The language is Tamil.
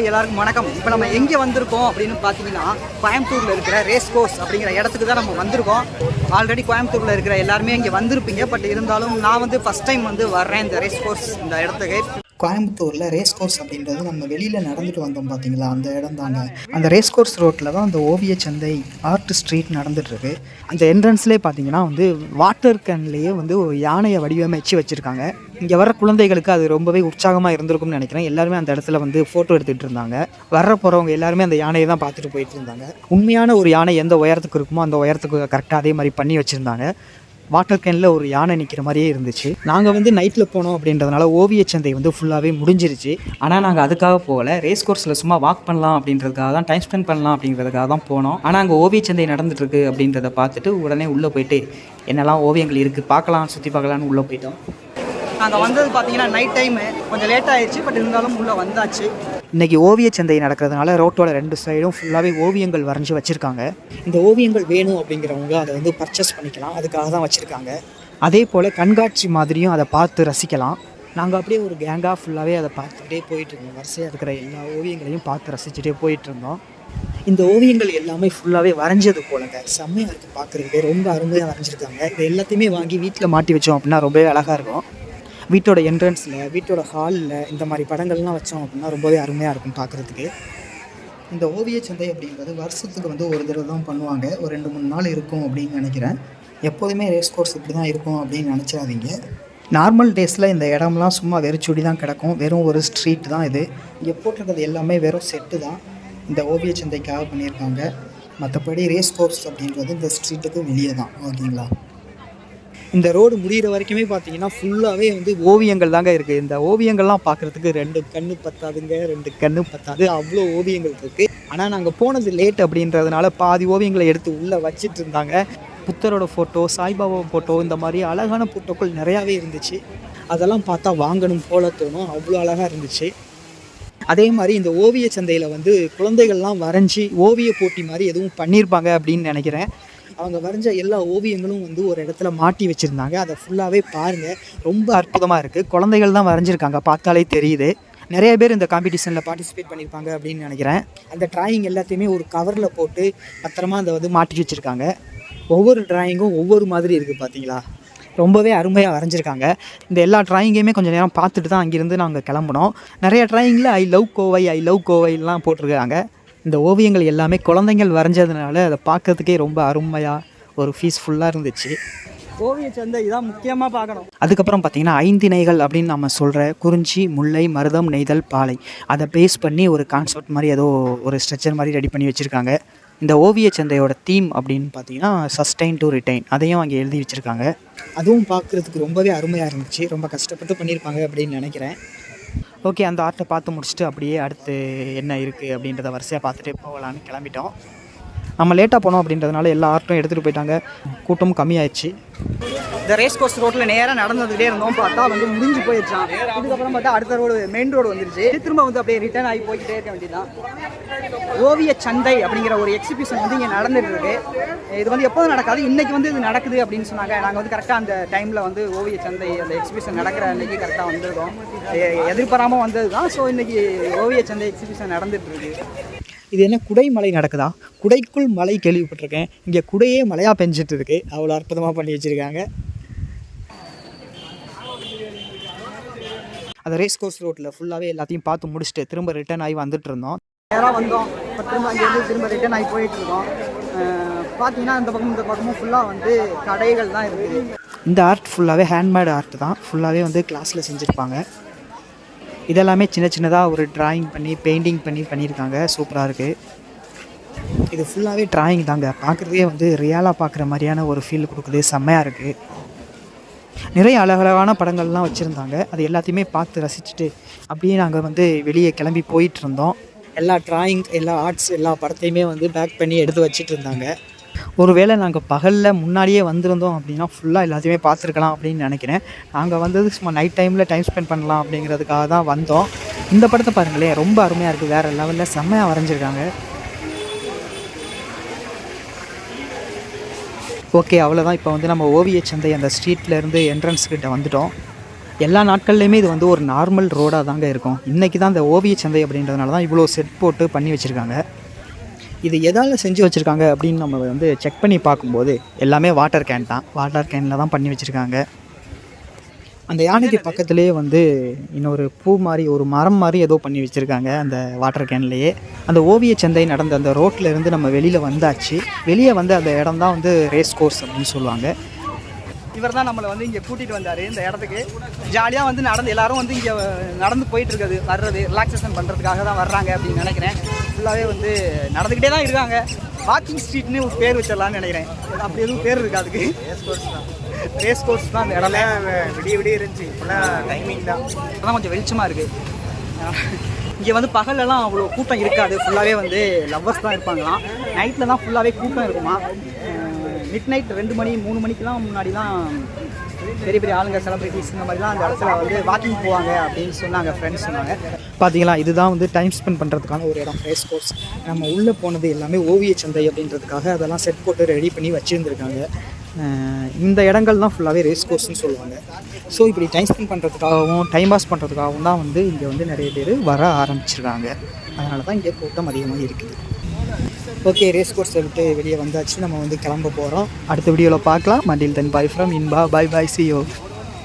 ஹாய் எல்லாருக்கும் வணக்கம். இப்போ நம்ம எங்கே வந்திருக்கோம் அப்படின்னு பார்த்தீங்கன்னா கோயம்புத்தூரில் இருக்கிற ரேஸ் கோர்ஸ் அப்படிங்கிற இடத்துக்கு தான் நம்ம வந்திருக்கோம். ஆல்ரெடி கோயம்புத்தூரில் இருக்கிற எல்லாருமே இங்கே வந்திருப்பீங்க. பட் இருந்தாலும் நான் வந்து ஃபஸ்ட் டைம் வந்து வர்றேன் இந்த ரேஸ் கோர்ஸ் இந்த இடத்துக்கு. கோயம்புத்தூரில் ரேஸ் கோர்ஸ் அப்படின்றது நம்ம வெளியில் நடந்துட்டு வந்தோம் பார்த்தீங்களா அந்த இடம் தாங்க. அந்த ரேஸ் கோர்ஸ் ரோட்டில் தான் அந்த ஓவிய சந்தை ஆர்ட் ஸ்ட்ரீட் நடந்துட்டுருக்கு அந்த என்ட்ரன்ஸ்லேயே பார்த்தீங்கன்னா வந்து வாட்டர் கேன்லேயே வந்து ஒரு யானையை வடிவமைச்சு வச்சுருக்காங்க. இங்கே வர குழந்தைகளுக்கு அது ரொம்பவே உற்சாகமாக இருந்திருக்கும்னு நினைக்கிறேன். எல்லாருமே அந்த இடத்துல வந்து ஃபோட்டோ எடுத்துகிட்டு இருந்தாங்க. வர போகிறவங்க எல்லாருமே அந்த யானையை தான் பார்த்துட்டு போயிட்டு இருந்தாங்க. உண்மையான ஒரு யானை எந்த உயரத்துக்கு இருக்குமோ அந்த உயரத்துக்கு கரெக்டாக அதே மாதிரி பண்ணி வச்சுருந்தாங்க. வாட்டர் கேனில் ஒரு யானை நிற்கிற மாதிரியே இருந்துச்சு. நாங்கள் வந்து நைட்டில் போனோம் அப்படின்றதுனால ஓவிய சந்தை வந்து ஃபுல்லாகவே முடிஞ்சிருச்சு. ஆனால் நாங்கள் அதுக்காக போகல. ரேஸ் கோர்ஸில் சும்மா வாக் பண்ணலாம் அப்படின்றதுக்காக தான் டைம் ஸ்பெண்ட் பண்ணலாம் அப்படின்றதுக்காக தான் போனோம். ஆனால் அங்கே ஓவிய சந்தை நடந்துட்டுருக்கு அப்படின்றத பார்த்துட்டு உடனே உள்ளே போயிட்டு என்னெல்லாம் ஓவியங்கள் இருக்குது பார்க்கலாம் சுற்றி பார்க்கலான்னு உள்ளே போயிட்டோம். நாங்கள் வந்தது பார்த்தீங்கன்னா நைட் டைமு கொஞ்சம் லேட் ஆயிடுச்சு பட் இருந்தாலும் உள்ளே வந்தாச்சு. இன்றைக்கி ஓவியச் சந்தை நடக்கிறதுனால ரோட்டோட ரெண்டு சைடும் ஃபுல்லாகவே ஓவியங்கள் வரைஞ்சி வச்சுருக்காங்க. இந்த ஓவியங்கள் வேணும் அப்படிங்கிறவங்க அதை வந்து பர்ச்சேஸ் பண்ணிக்கலாம். அதுக்காக தான் வச்சுருக்காங்க. அதே போல் கண்காட்சி மாதிரியும் அதை பார்த்து ரசிக்கலாம். நாங்கள் அப்படியே ஒரு கேங்காக ஃபுல்லாகவே அதை பார்த்துக்கிட்டே போயிட்டு இருந்தோம். வரிசையாக இருக்கிற எல்லா ஓவியங்களையும் பார்த்து ரசிச்சுட்டே போயிட்டு இருந்தோம். இந்த ஓவியங்கள் எல்லாமே ஃபுல்லாகவே வரைஞ்சது போலங்க. செம்மையாக இருக்குது பார்க்குறதுக்கு ரொம்ப அருமையாக வரைஞ்சிருக்காங்க. இது எல்லாத்தையுமே வாங்கி வீட்டில் மாட்டி வச்சோம் அப்படின்னா ரொம்பவே அழகாக இருக்கும். வீட்டோட என்ட்ரன்ஸில் வீட்டோட ஹாலில் இந்த மாதிரி படங்கள்லாம் வச்சோம் அப்படின்னா ரொம்பவே அருமையாக இருக்கும் பார்க்குறதுக்கு. இந்த ஓவியச் சந்தை அப்படிங்கிறது வருஷத்துக்கு வந்து ஒரு தடவை தான் பண்ணுவாங்க. ஒரு ரெண்டு மூணு நாள் இருக்கும் அப்படின்னு நினைக்கிறேன். எப்போதுமே ரேஸ் கோர்ஸ் இப்படி தான் இருக்கும் அப்படின்னு நினச்சிடாதீங்க. நார்மல் டேஸில் இந்த இடம்லாம் சும்மா வெறிச்சுடி தான் கிடக்கும். வெறும் ஒரு ஸ்ட்ரீட் தான் இது. இங்கே போட்டிருக்கிறது எல்லாமே வெறும் செட்டு தான். இந்த ஓவியச் சந்தைக்காக பண்ணியிருக்காங்க. மற்றபடி ரேஸ் கோர்ஸ் அப்படின்றது இந்த ஸ்ட்ரீட்டுக்கு வெளியே தான். ஓகேங்களா? இந்த ரோடு முடிகிற வரைக்குமே பார்த்தீங்கன்னா ஃபுல்லாகவே வந்து ஓவியங்கள் தாங்க இருக்குது இந்த ஓவியங்கள்லாம் பார்க்குறதுக்கு ரெண்டு கண்ணு பத்தாதுங்க ரெண்டு கண்ணு பத்தாது. அவ்வளோ ஓவியங்கள் இருக்குது ஆனால் நாங்கள் போனது லேட் அப்படின்றதுனால பாதி ஓவியங்களை எடுத்து உள்ளே வச்சிட்டு இருந்தாங்க. புத்தரோட ஃபோட்டோ சாய்பாபா ஃபோட்டோ இந்த மாதிரி அழகான ஃபோட்டோக்கள் நிறையாவே இருந்துச்சு. அதெல்லாம் பார்த்தா வாங்கணும் போல தோணும். அவ்வளோ அழகாக இருந்துச்சு. அதே மாதிரி இந்த ஓவிய சந்தையில் வந்து குழந்தைகள்லாம் வரைஞ்சி ஓவிய போட்டி மாதிரி எதுவும் பண்ணியிருப்பாங்க அப்படின்னு நினைக்கிறேன். அவங்க வரைஞ்ச எல்லா ஓவியங்களும் வந்து ஒரு இடத்துல மாட்டி வச்சுருந்தாங்க. அதை ஃபுல்லாகவே பாருங்கள் ரொம்ப அற்புதமாக இருக்குது குழந்தைகள் தான் வரைஞ்சிருக்காங்க. பார்த்தாலே தெரியுது. நிறைய பேர் இந்த காம்படிஷனில் பார்ட்டிசிபேட் பண்ணியிருப்பாங்க அப்படின்னு நினைக்கிறேன். அந்த டிராயிங் எல்லாத்தையுமே ஒரு கவரில் போட்டு பத்திரமா அதை வந்து மாட்டி வச்சுருக்காங்க. ஒவ்வொரு டிராயிங்கும் ஒவ்வொரு மாதிரி இருக்குது பார்த்தீங்களா ரொம்பவே அருமையாக வரைஞ்சிருக்காங்க. இந்த எல்லா ட்ராயிங்கையுமே கொஞ்சம் நேரம் பார்த்துட்டு தான் அங்கேருந்து நாங்கள் கிளம்புனோம். நிறைய ட்ராயிங்கில் I love Kovai I love கோவைலாம் போட்டிருக்காங்க. இந்த ஓவியங்கள் எல்லாமே குழந்தைங்கள் வரைஞ்சதுனால அதை பார்க்கறதுக்கே ரொம்ப அருமையாக ஒரு பீஸ்ஃபுல்லாக இருந்துச்சு. ஓவிய சந்தை இதான் முக்கியமாக பார்க்கணும். அதுக்கப்புறம் பார்த்தீங்கன்னா ஐந்திணைகள் அப்படின்னு நம்ம சொல்கிற குறிஞ்சி முல்லை மருதம் நெய்தல் பாலை அதை பேஸ் பண்ணி ஒரு கான்செப்ட் மாதிரி ஏதோ ஒரு ஸ்ட்ரக்சர் மாதிரி ரெடி பண்ணி வச்சுருக்காங்க. இந்த ஓவிய சந்தையோட தீம் அப்படின்னு பார்த்தீங்கன்னா சஸ்டைன் டு ரிட்டைன் அதையும் அங்கே எழுதி வச்சுருக்காங்க. அதுவும் பார்க்குறதுக்கு ரொம்பவே அருமையாக இருந்துச்சு. ரொம்ப கஷ்டப்பட்டு பண்ணியிருப்பாங்க அப்படின்னு நினைக்கிறேன். ஓகே அந்த ஆர்ட்டை பார்த்து முடிச்சுட்டு அப்படியே அடுத்து என்ன இருக்குது அப்படின்றத வரிசையாக பார்த்துட்டே போகலான்னு கிளம்பிட்டோம். நம்ம லேட்டாக போனோம் அப்படின்றதுனால எல்லா ஆர்ட்டும் எடுத்துகிட்டு போயிட்டாங்க. கூட்டமும் கம்மியாயிடுச்சு. இந்த ரேஸ் கோர்ஸ் ரோட்டில் நேராக நடந்துகிட்டே இருந்தோம். பார்த்தா வந்து முடிஞ்சு போயிடுச்சான் இதுக்கப்புறம் பார்த்தா அடுத்த ரோடு மெயின் ரோடு வந்துருச்சு. திரும்ப வந்து அப்படியே ரிட்டர்ன் ஆகி போய்கிட்டே இருக்க வேண்டியதான் ஓவிய சந்தை அப்படிங்கிற ஒரு எக்ஸிபிஷன் வந்து இங்கே நடந்துட்டு இருக்கு. இது வந்து எப்போதும் நடக்காது. இன்னைக்கு வந்து இது நடக்குது அப்படின்னு சொன்னாங்க. நாங்கள் வந்து கரெக்டாக அந்த டைமில் வந்து ஓவிய சந்தை அந்த எக்ஸிபிஷன் நடக்கிற அன்னைக்கு கரெக்டாக வந்திருக்கோம். எதிர்பாராமல் வந்தது தான் ஸோ இன்னைக்கு ஓவிய சந்தை எக்ஸிபிஷன் நடந்துட்டு இருக்கு. இது என்ன குடைமலை நடக்குதா? குடைக்குள் மலை கேள்விப்பட்டிருக்கேன். இங்கே குடையே மலையாக பெஞ்சிட்டு இருக்கு அவ்வளோ அற்புதமாக பண்ணி வச்சுருக்காங்க. அந்த ரேஸ் கோர்ஸ் ரோட்டில் ஃபுல்லாகவே எல்லாத்தையும் பார்த்து முடிச்சுட்டு திரும்ப ரிட்டர்ன் ஆகி வந்துட்டு இருந்தோம். நேராக வந்தோம். இப்போ திரும்ப அங்கேருந்து திரும்ப ரிட்டர்ன் ஆகி போயிட்டு இருக்கோம். பார்த்தீங்கன்னா இந்த பக்கம் இந்த பக்கமும் ஃபுல்லாக வந்து கடைகள் தான் இருக்குது. இந்த ஆர்ட் ஃபுல்லாகவே ஹேண்ட்மேட் ஆர்ட் தான். ஃபுல்லாகவே வந்து கிளாஸில் செஞ்சுருப்பாங்க. இதெல்லாமே சின்ன சின்னதாக ஒரு டிராயிங் பண்ணி பெயிண்டிங் பண்ணி பண்ணியிருக்காங்க. சூப்பராக இருக்குது இது ஃபுல்லாகவே டிராயிங் தாங்க. பார்க்குறதே வந்து ரியலாக பார்க்குற மாதிரியான ஒரு ஃபீல் கொடுக்குது. செம்மையாக இருக்குது நிறைய அழகழகான படங்கள்லாம் வச்சுருந்தாங்க. அது எல்லாத்தையுமே பார்த்து ரசிச்சுட்டு அப்படியே நாங்கள் வந்து வெளியே கிளம்பி போயிட்டு இருந்தோம். எல்லா டிராயிங் எல்லா ஆர்ட்ஸ் எல்லா படத்தையுமே வந்து பேக் பண்ணி எடுத்து வச்சுட்டு இருந்தாங்க. ஒருவேளை நாங்கள் பகலில் முன்னாடியே வந்திருந்தோம் அப்படின்னா ஃபுல்லாக எல்லாத்தையுமே பார்த்துருக்கலாம் அப்படின்னு நினைக்கிறேன். நாங்கள் வந்தது சும்மா நைட் டைமில் டைம் ஸ்பெண்ட் பண்ணலாம் அப்படிங்கிறதுக்காக தான் வந்தோம். இந்த படத்தை பாருங்களேன் ரொம்ப அருமையாக இருக்குது வேறு லெவலில் செம்மையாக வரைஞ்சிருக்காங்க. ஓகே அவ்வளோதான் இப்போ வந்து நம்ம ஓவிய சந்தை அந்த ஸ்ட்ரீட்லேருந்து என்ட்ரன்ஸ்கிட்ட வந்துட்டோம். எல்லா நாட்கள்லையுமே இது வந்து ஒரு நார்மல் ரோடாக தாங்க இருக்கும். இன்றைக்கி தான் இந்த ஓவிய சந்தை அப்படின்றதுனால தான் இவ்வளோ செட் போட்டு பண்ணி வச்சுருக்காங்க. இது எதால் செஞ்சு வச்சுருக்காங்க அப்படின்னு நம்ம வந்து செக் பண்ணி பார்க்கும்போது எல்லாமே வாட்டர் கேன் தான். வாட்டர் கேனில் தான் பண்ணி வச்சுருக்காங்க. அந்த யானைக்கு பக்கத்துலேயே வந்து இன்னொரு பூ மாதிரி ஒரு மரம் மாதிரி ஏதோ பண்ணி வச்சுருக்காங்க அந்த வாட்டர் கேன்லேயே அந்த ஓவிய சந்தை நடந்த அந்த ரோட்டில் இருந்து நம்ம வெளியில் வந்தாச்சு. வெளியே வந்து அந்த இடம் தான் வந்து ரேஸ் கோர்ஸ் அப்படின்னு சொல்லுவாங்க. இவர் தான் நம்மளை வந்து இங்கே கூட்டிகிட்டு வந்தார் இந்த இடத்துக்கு. ஜாலியாக வந்து நடந்து எல்லாரும் வந்து இங்கே நடந்து போயிட்டு இருக்குது வர்றது ரிலாக்ஸேஷன் பண்ணுறதுக்காக தான் வர்றாங்க அப்படின்னு நினைக்கிறேன். ஃபுல்லாகவே வந்து நடந்துக்கிட்டே தான் இருக்காங்க. வாக்கிங் ஸ்ட்ரீட்னு ஒரு பேர் வச்சிடலாம்னு நினைக்கிறேன். அப்படி எதுவும் பேர் இருக்கு அதுக்கு? ரேஸ் கோர்ஸ் தான். அந்த இடமே விடிய விடிய இருந்துச்சு. இப்போலாம் டைமிங் தான். அதான் கொஞ்சம் வெளிச்சமாக இருக்குது இங்கே வந்து பகல்லலாம் அவ்வளோ கூட்டம் இருக்காது. ஃபுல்லாகவே வந்து லவ்வர்ஸ் தான் இருப்பாங்களாம். நைட்டில் தான் ஃபுல்லாகவே கூட்டம் இருக்குமா மிட் நைட் ரெண்டு மணி மூணு மணிக்கெலாம் முன்னாடிலாம் பெரிய பெரிய ஆளுங்க செலிபிரிட்டிஸ் இந்த மாதிரிலாம் அந்த இடத்துல வந்து வாக்கிங் போவாங்க அப்படின்னு சொன்னாங்க ஃப்ரெண்ட்ஸ் சொன்னாங்க. பார்த்தீங்களா இதுதான் வந்து டைம் ஸ்பெண்ட் பண்ணுறதுக்கான ஒரு இடம் ரேஸ் கோர்ஸ் நம்ம உள்ளே போனது எல்லாமே ஓவிய சந்தை அப்படின்றதுக்காக அதெல்லாம் செட் போட்டு ரெடி பண்ணி வச்சுருந்துருக்காங்க. இந்த இடங்கள் தான் ஃபுல்லாகவே ரேஸ் கோர்ஸ்னு சொல்லுவாங்க. ஸோ இப்படி டைம் ஸ்பெண்ட் பண்ணுறதுக்காகவும் டைம் பாஸ் பண்ணுறதுக்காகவும் தான் வந்து இங்கே வந்து நிறைய பேர் வர ஆரம்பிச்சிருக்காங்க. அதனால தான் இங்கே கூட்டம் அதிகமாக இருக்குது. ஓகே ரேஸ் கோர்ஸை விட்டு வெளியே வந்தாச்சு. நம்ம வந்து கிளம்ப போகிறோம் அடுத்த வீடியோவில் பார்க்கலாம். மண்டில் then bye from Inba. Bye bye see you